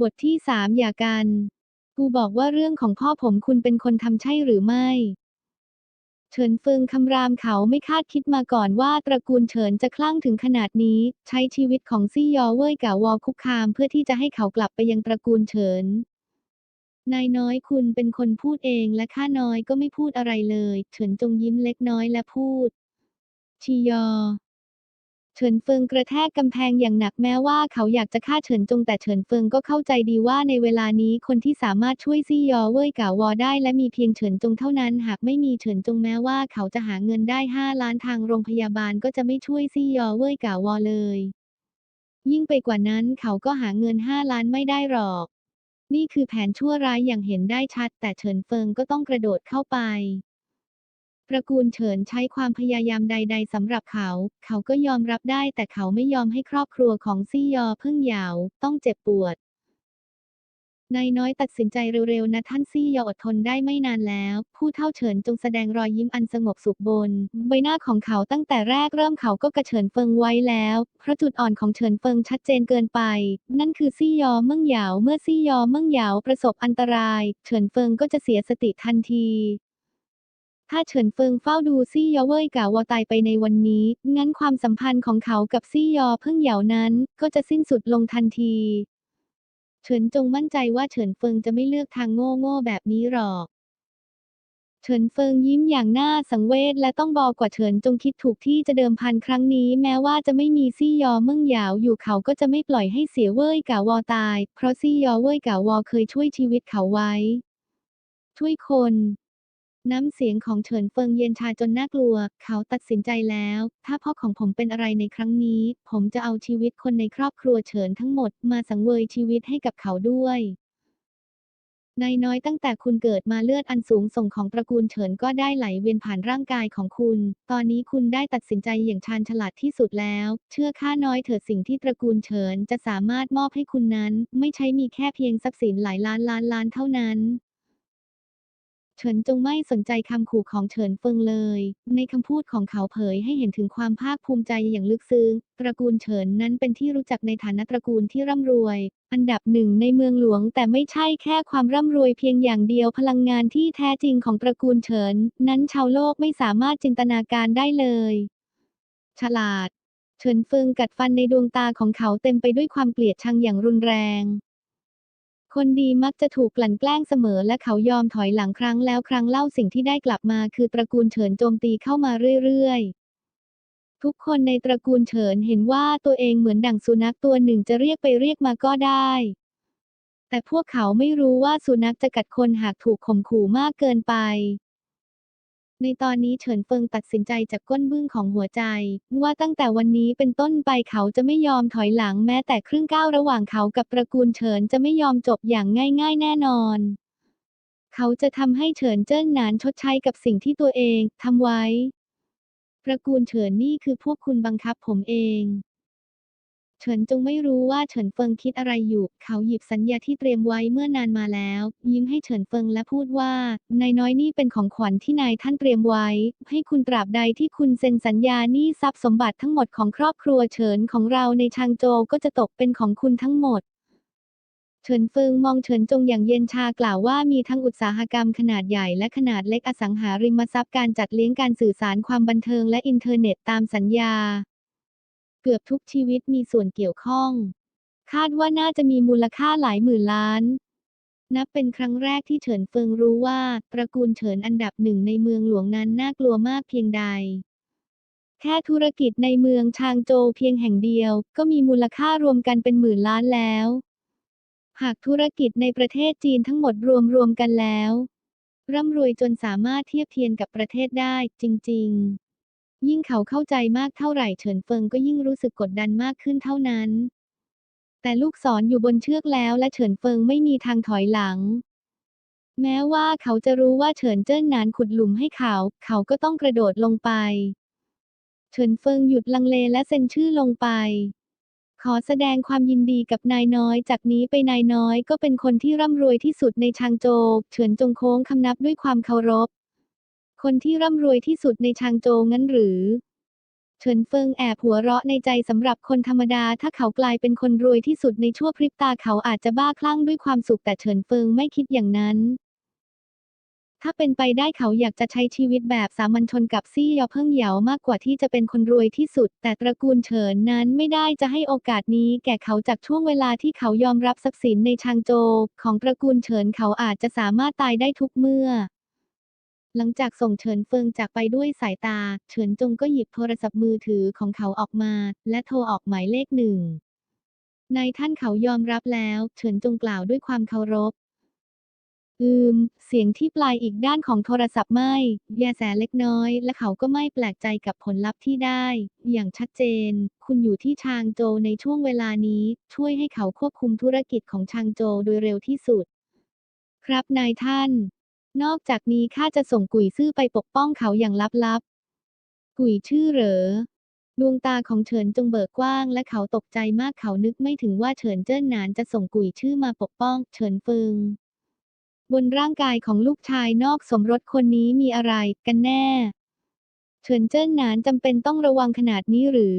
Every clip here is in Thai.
บทที่สามหย่ากัน กูบอกว่าเรื่องของพ่อผมคุณเป็นคนทำใช่หรือไม่เฉินเฟิงคำรามเขาไม่คาดคิดมาก่อนว่าตระกูลเฉินจะคลั่งถึงขนาดนี้ ใช้ชีวิตของซี่ยอเว่ยกับวอคุกคามเพื่อที่จะให้เขากลับไปยังตระกูลเฉินนายน้อยคุณเป็นคนพูดเองและข้าน้อยก็ไม่พูดอะไรเลย เฉินจงยิ้มเล็กน้อยและพูดชียอ เฉินเฟิงกระแทกกำแพงอย่างหนักแม้ว่าเขาอยากจะฆ่าเฉินจงแต่เฉินเฟิงก็เข้าใจดีว่าในเวลานี้คนที่สามารถช่วยซี่ยอเว่ยกาวอได้และมีเพียงเฉินจงเท่านั้น หากไม่มีเฉินจงแม้ว่าเขาจะหาเงินได้ 5 ล้านทางโรงพยาบาลก็จะไม่ช่วยซี่ยอเว่ยกาวอเลย ยิ่งไปกว่านั้นเขาก็หาเงิน 5 ล้านไม่ได้หรอก นี่คือแผนชั่วร้ายอย่างเห็นได้ชัด แต่เฉินเฟิงก็ต้องกระโดดเข้าไป ระกูลเฉินใช้ความพยายามใด ๆสำหรับเขา เขาก็ยอมรับได้แต่เขาไม่ยอมให้ครอบครัวของซี่ยอเพิ่งยาว ต้องเจ็บปวดนายน้อยตัดสินใจเร็วๆนะท่านซี่ยออดทนได้ไม่นานแล้ว ผู้เท่าเฉินจงแสดงรอยยิ้มอันสงบสุขบน ใบหน้าของเขาตั้งแต่แรกเริ่มเขาก็กระเฉินเฟิงไว้แล้ว เพราะจุดอ่อนของเฉินเฟิงชัดเจนเกินไป นั่นคือซี่ยอเมื่งหยาวเมื่อซี่ยอเมื่งหยาวประสบอันตราย เฉินเฟิงก็จะเสียสติทันที ถ้าเฉินเฟิงเฝ้าดูซี่ยอเว่ยกาวอตายไปในวันนี้ งั้นความสัมพันธ์ของเขากับซี่ยอเพิ่งเหยานั้น ก็จะสิ้นสุดลงทันที เฉินจงมั่นใจว่าเฉินเฟิงจะไม่เลือกทางโง่ๆแบบนี้หรอก เฉินเฟิงยิ้มอย่างน่าสังเวชและต้องบอกกว่าเฉินจงคิดถูกที่จะเดิมพันครั้งนี้ แม้ว่าจะไม่มีซี่ยอเมื่งหยาวอยู่เขาก็จะไม่ปล่อยให้เสียเว่ยกาวอตาย เพราะซี่ยอเว่ยกาวอเคยช่วยชีวิตเขาไว้ ช่วยคน น้ำเสียงของเฉินเฟิงเย็นชาจนน่ากลัว เขาตัดสินใจแล้ว ถ้าพ่อของผมเป็นอะไรในครั้งนี้ ผมจะเอาชีวิตคนในครอบครัวเฉินทั้งหมดมาสังเวยชีวิตให้กับเขาด้วยนายน้อยตั้งแต่คุณเกิดมาเลือดอันสูงส่งของตระกูลเฉินก็ได้ไหลเวียนผ่านร่างกายของคุณ ตอนนี้คุณได้ตัดสินใจอย่างชาญฉลาดที่สุดแล้ว เชื่อข้าน้อยเถิดสิ่งที่ตระกูลเฉินจะสามารถมอบให้คุณนั้น ไม่ใช่มีแค่เพียงทรัพย์สินหลายล้านล้านล้านเท่านั้น เฉินจงไม่สนใจคำขู่ของเฉินเฟิงเลย ในคำพูดของเขาเผยให้เห็นถึงความภาคภูมิใจอย่างลึกซึ้ง ตระกูลเฉินนั้นเป็นที่รู้จักในฐานะตระกูลที่ร่ำรวย อันดับหนึ่งในเมืองหลวง แต่ไม่ใช่แค่ความร่ำรวยเพียงอย่างเดียวพลังงานที่แท้จริงของตระกูลเฉิน นั้นชาวโลกไม่สามารถจินตนาการได้เลย ฉลาด เฉินเฟิงกัดฟันในดวงตาของเขาเต็มไปด้วยความเกลียดชังอย่างรุนแรง คนดีมักจะถูกกลั่นแกล้งเสมอและเขายอมถอยหลังครั้งแล้วครั้งเล่าสิ่งที่ได้กลับมาคือตระกูลเฉินโจมตีเข้ามาเรื่อยๆ ทุกคนในตระกูลเฉินเห็นว่าตัวเองเหมือนดั่งสุนัขตัวหนึ่งจะเรียกไปเรียกมาก็ได้ แต่พวกเขาไม่รู้ว่าสุนัขจะกัดคนหากถูกข่มขู่มากเกินไป ในตอนนี้เฉินเฟิงตัดสินใจจากก้นบึ้งของหัวใจ ว่าตั้งแต่วันนี้เป็นต้นไปเขาจะไม่ยอมถอยหลังแม้แต่ครึ่งก้าวระหว่างเขากับตระกูลเฉินจะไม่ยอมจบอย่างง่ายๆแน่นอน เขาจะทำให้เฉินเจิ้นหนานชดใช้กับสิ่งที่ตัวเองทำไว้ตระกูลเฉินนี่คือพวกคุณบังคับผมเอง เฉินจงไม่รู้ว่าเฉินเฟิงคิดอะไรอยู่ เขาหยิบสัญญาที่เตรียมไว้เมื่อนานมาแล้ว ยิ้มให้เฉินเฟิงและพูดว่านายน้อยนี่เป็นของขวัญที่นายท่านเตรียมไว้ ให้คุณตราบใดที่คุณเซ็นสัญญานี่ทรัพย์สมบัติทั้งหมดของครอบครัวเฉินของเราในชางโจวก็จะตกเป็นของคุณทั้งหมดเฉินเฟิงมองเฉินจงอย่างเย็นชากล่าวว่ามีทั้งอุตสาหกรรมขนาดใหญ่และขนาดเล็กอสังหาริมทรัพย์การจัดเลี้ยงการสื่อสารความบันเทิงและอินเทอร์เน็ตตามสัญญา เกือบทุกชีวิตมีส่วนเกี่ยวข้อง คาดว่าน่าจะมีมูลค่าหลายหมื่นล้าน นับเป็นครั้งแรกที่เฉินเฟิงรู้ว่าตระกูลเฉินอันดับหนึ่งในเมืองหลวงนั้นน่ากลัวมากเพียงใด แค่ธุรกิจในเมืองชางโจวเพียงแห่งเดียว ก็มีมูลค่ารวมกันเป็นหมื่นล้านแล้ว หากธุรกิจในประเทศจีนทั้งหมดรวมรวมกันแล้ว ร่ำรวยจนสามารถเทียบเทียนกับประเทศได้จริง ๆ ยิ่งเขาเข้าใจมากเท่าไหร่เฉินเฟิงก็ยิ่งรู้สึกกดดันมากขึ้นเท่านั้น แต่ลูกศรออยู่บนเชือกแล้วและเฉินเฟิงไม่มีทางถอยหลัง แม้ว่าเขาจะรู้ว่าเฉินเจิ้นนานขุดหลุมให้เขา เขาก็ต้องกระโดดลงไป เฉินเฟิงหยุดลังเลและเซ็นชื่อลงไป ขอแสดงความยินดีกับนายน้อย จากนี้ไปนายน้อยก็เป็นคนที่ร่ำรวยที่สุดในชางโจวเฉินจงโค้งคำนับด้วยความเคารพ คนที่ร่ำรวยที่สุดในชางโจวงั้นหรือ เฉินเฟิงแอบหัวเราะในใจสำหรับคนธรรมดา ถ้าเขากลายเป็นคนรวยที่สุดในชั่วพริบตาเขาอาจจะบ้าคลั่งด้วยความสุขแต่เฉินเฟิงไม่คิดอย่างนั้น ถ้าเป็นไปได้เขาอยากจะใช้ชีวิตแบบสามัญชนกับซี่ยอเพิ่งเหยามากกว่าที่จะเป็นคนรวยที่สุด แต่ตระกูลเฉินนั้นไม่ได้จะให้โอกาสนี้ แก่เขาจากช่วงเวลาที่เขายอมรับทรัพย์สินในชางโจ ของตระกูลเฉินเขาอาจจะสามารถตายได้ทุกเมื่อ หลังจากส่งเฉินเฟิงจากไปด้วยสายตา เฉินจงก็หยิบโทรศัพท์มือถือของเขาออกมา และโทรออกหมายเลขหนึ่งนายท่านเขายอมรับแล้ว เฉินจงกล่าวด้วยความเคารพ อืม เสียงที่ปลายอีกด้านของโทรศัพท์ไม่แยแสเล็กน้อย และเขาก็ไม่แปลกใจกับผลลัพธ์ที่ได้ อย่างชัดเจน คุณอยู่ที่ชางโจในช่วงเวลานี้ ช่วยให้เขาควบคุมธุรกิจของชางโจโดยเร็วที่สุด ครับนายท่าน นอกจากนี้ข้าจะส่งกุยซื่อไปปกป้องเขาอย่างลับๆ กุยชื่อเหรอ ดวงตาของเฉินจงเบิกกว้างและเขาตกใจมากเขานึกไม่ถึงว่าเฉินเจิ้นหนานจะส่งกุยชื่อมาปกป้อง เฉินเฟิงบนร่างกายของลูกชายนอกสมรสคนนี้มีอะไรกันแน่ เฉินเจิ้นหนานจำเป็นต้องระวังขนาดนี้หรือ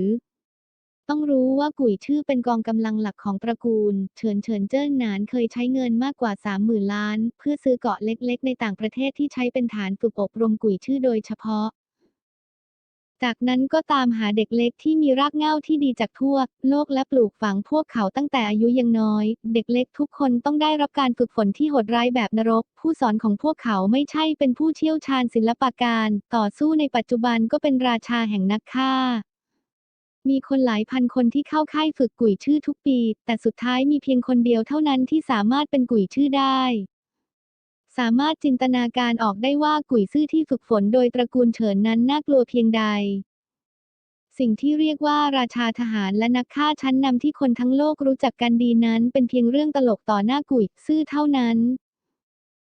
ต้องรู้ว่ากุยชื่อเป็นกองกำลังหลักของตระกูล เฉินเฉินเจิ้นหนานเคยใช้เงินมากกว่า 30,000 ล้าน เพื่อซื้อเกาะเล็กๆ ในต่างประเทศที่ใช้เป็นฐานฝึกอบรมกุยชื่อโดยเฉพาะ จากนั้นก็ตามหาเด็กเล็กที่มีรากเหง้าที่ดีจากทั่ว โลกและปลูกฝังพวกเขาตั้งแต่อายุยังน้อย เด็กเล็กทุกคนต้องได้รับการฝึกฝนที่โหดร้ายแบบนรก ผู้สอนของพวกเขาไม่ใช่เป็นผู้เชี่ยวชาญศิลปการ ต่อสู้ในปัจจุบันก็เป็นราชาแห่งนักฆ่า มีคนหลายพันคนที่เข้าค่ายฝึกกุยชื่อทุกปี แต่สุดท้ายมีเพียงคนเดียวเท่านั้นที่สามารถเป็นกุยชื่อได้ สามารถจินตนาการออกได้ว่ากุยซื่อที่ฝึกฝนโดยตระกูลเฉินนั้นน่ากลัวเพียงใด สิ่งที่เรียกว่าราชาทหารและนักฆ่าชั้นนำที่คนทั้งโลกรู้จักกันดีนั้น เป็นเพียงเรื่องตลกต่อหน้ากุยซื่อเท่านั้น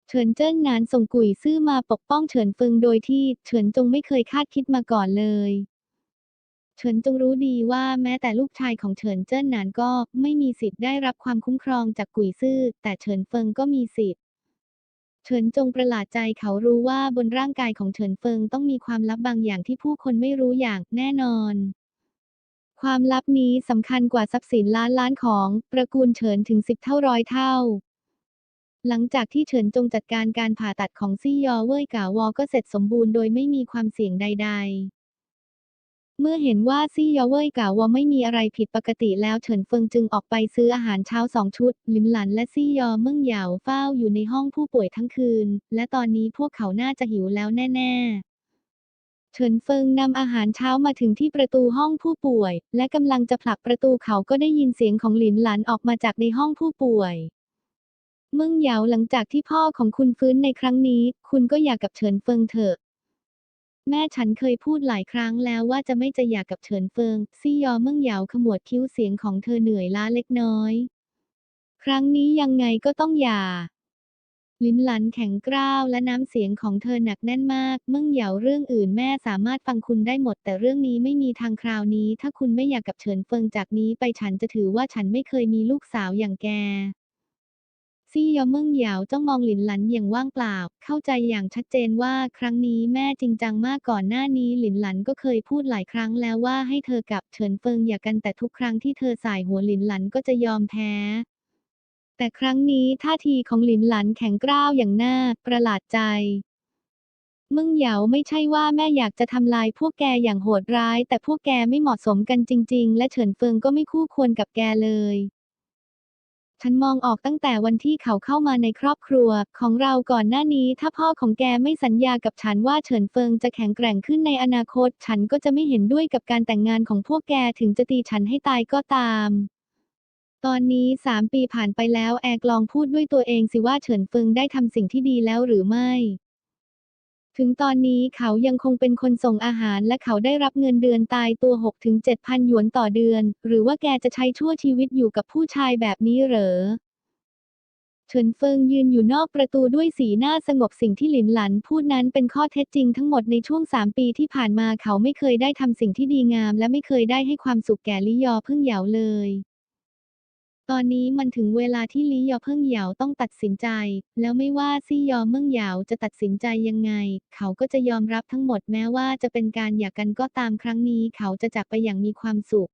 เฉินเจิ้นนานส่งกุยซื่อมาปกป้องเฉินเฟิงโดยที่เฉินจงไม่เคยคาดคิดมาก่อนเลย เฉินจงรู้ดีว่าแม้แต่ลูกชายของเฉินเจิ้นหนานก็ไม่มีสิทธิ์ได้รับความคุ้มครองจากกุยซื่อ แต่เฉินเฟิงก็มีสิทธิ์ เฉินจงประหลาดใจเขารู้ว่าบนร่างกายของเฉินเฟิงต้องมีความลับบางอย่างที่ผู้คนไม่รู้อย่างแน่นอน ความลับนี้สำคัญกว่าทรัพย์สินล้านล้านของตระกูลเฉินถึงสิบเท่าร้อยเท่าหลังจากที่เฉินจงจัดการการผ่าตัดของซี่ยอเว่ยกาวอก็เสร็จสมบูรณ์โดยไม่มีความเสี่ยงใดๆ เมื่อเห็นว่าซี่ยอเว่ยกล่าวอไม่มีอะไรผิดปกติแล้วเฉินเฟิงจึงออกไปซื้ออาหารเช้าสองชุด ลิมหลันและซี่ยอเมิ่งเหยาเฝ้าอยู่ในห้องผู้ป่วยทั้งคืน และตอนนี้พวกเขาน่าจะหิวแล้วแน่ ๆเฉินเฟิงนำอาหารเช้ามาถึงที่ประตูห้องผู้ป่วย และกำลังจะผลักประตูเขาก็ได้ยินเสียงของหลินหลันออกมาจากในห้องผู้ป่วย เมิ่งเหยาหลังจากที่พ่อของคุณฟื้นในครั้งนี้ คุณก็อยากกับเฉินเฟิงเถอะ แม่ฉันเคยพูดหลายครั้งแล้วว่าจะไม่จะอยากกับเฉินเฟิง ซี่ยอเมิ่งเหยาขมวดคิ้วเสียงของเธอเหนื่อยล้าเล็กน้อย ครั้งนี้ยังไงก็ต้องหย่า ลิ้นหลันแข็งกร้าวและน้ำเสียงของเธอหนักแน่นมาก เมื่งเหยาเรื่องอื่นแม่สามารถฟังคุณได้หมด แต่เรื่องนี้ไม่มีทางคราวนี้ ถ้าคุณไม่อยากกับเฉินเฟิงจากนี้ไปฉันจะถือว่าฉันไม่เคยมีลูกสาวอย่างแก ซี่ยอเมิ่งเหยาจ้องมองหลินหลันอย่างว่างเปล่า เข้าใจอย่างชัดเจนว่าครั้งนี้แม่จริงจังมากก่อนหน้านี้หลินหลันก็เคยพูดหลายครั้งแล้วว่าให้เธอกับเฉินเฟิงอย่ากันแต่ทุกครั้งที่เธอสายหัวหลินหลันก็จะยอมแพ้ แต่ครั้งนี้ท่าทีของหลินหลันแข็งกร้าวอย่างน่าประหลาดใจมึงเหยาไม่ใช่ว่าแม่อยากจะทำลายพวกแกอย่างโหดร้าย แต่พวกแกไม่เหมาะสมกันจริง ๆ และเฉินเฟิงก็ไม่คู่ควรกับแกเลย ฉันมองออกตั้งแต่วันที่เขาเข้ามาในครอบครัว ของเราก่อนหน้านี้ ถ้าพ่อของแกไม่สัญญากับฉันว่าเฉินเฟิงจะแข็งแกร่งขึ้นในอนาคต ฉันก็จะไม่เห็นด้วยกับการแต่งงานของพวกแกถึงจะตีฉันให้ตายก็ตามตอนนี้สามปีผ่านไปแล้วแอกลองพูดด้วยตัวเองสิว่าเฉินเฟิงได้ทำสิ่งที่ดีแล้วหรือไม่ ถึงตอนนี้เขายังคงเป็นคนส่งอาหารและเขาได้รับเงินเดือนตายตัว 6-7,000หยวนต่อเดือน หรือว่าแกจะใช้ชั่วชีวิตอยู่กับผู้ชายแบบนี้เหรอเฉินเฟิงยืนอยู่นอกประตูด้วยสีหน้าสงบสิ่งที่หลินหลันพูดนั้นเป็นข้อเท็จจริงทั้งหมดในช่วงสามปีที่ผ่านมาเขาไม่เคยได้ทำสิ่งที่ดีงาม และไม่เคยได้ให้ความสุขแก่ลิยอเพิ่งเหยาเลย ตอนนี้มันถึงเวลาที่ลี่ยอเพิ่งเหยาต้องตัดสินใจ แล้วไม่ว่าซี่ยอเมื่งเหยาจะตัดสินใจยังไง เขาก็จะยอมรับทั้งหมดแม้ว่าจะเป็นการหย่ากันก็ตามครั้งนี้เขาจะจากไปอย่างมีความสุข